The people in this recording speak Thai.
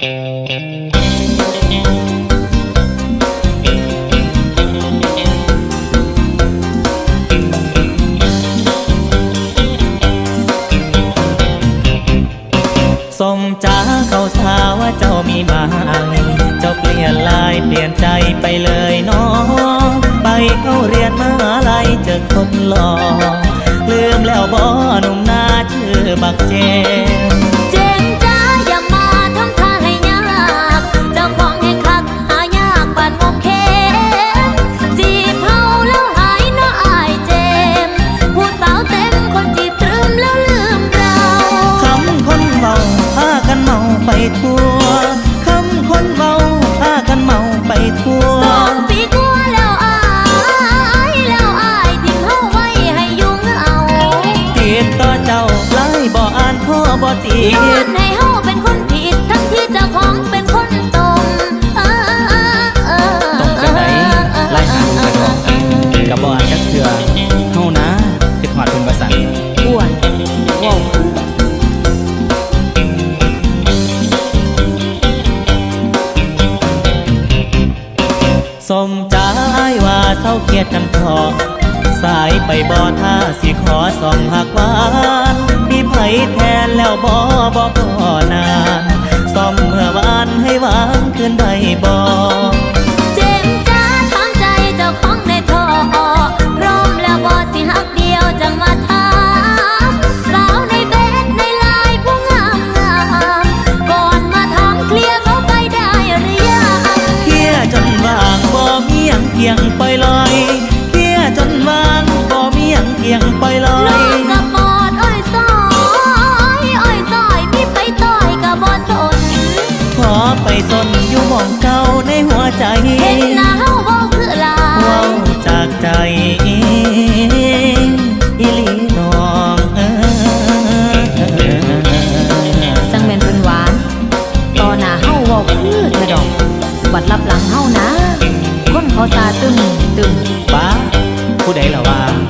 สมจ้าเขาสาว่าเจ้ามีมาเจ้าเปลี่ยนลายเปลี่ยนใจไปเลยน้องไปเข้าเรียนมหาลัยเจอคนหล่อลืมแล้วบ่หนุ่มหน้าชื่อบักเจ พ่อบ่ติย้อดนให้เฮาเป็นคนผิด ทั้งที่เจ้าของเป็นคนตรงเออเออตรงกันไหนไล่หาลูกกระดอกกับบอ่านจักเถื่อเฮานะคือหอดเป็นประสันอ้วนว้าวสมใจว่าเศร้าเครียดกันพอ สายไปบ่ท่าสิขอส่องหักหวานมีไผแทนแล้วบ่บ่พอนานซ่อมเมื่อวานให้หวานคืนได้บ่เจมส์จ้าถามใจเจ้าของในท่อพร้อมแล้วบ่สิหักเดียวจังมาถามสาวในเฟซในไลน์ผู้งามงามก่อนมาถามเคลียร์เขาไปได้หรือยังเคลียร์จนว่างบ่มีหยังเพียงปล่อยล หยังเพียงปล่อยลอน้อยงกับหมอดอ้อยซอยอ้อยซอยมีไปต่อยกับบ่สนขอไปสนอยู่หมองเก่าในหัวใจเห็นหน้าเฮาบ่คือหลาเว้ายจากใจอีหลีน้องเออจังแม่นเพิ่นหวานต่อหน้าเฮาเว้าคือเธอดอก บัดรับหลังเฮานะ คนเขาตาตึมตึมป้าผู้ใดล่ะว่าเฮ้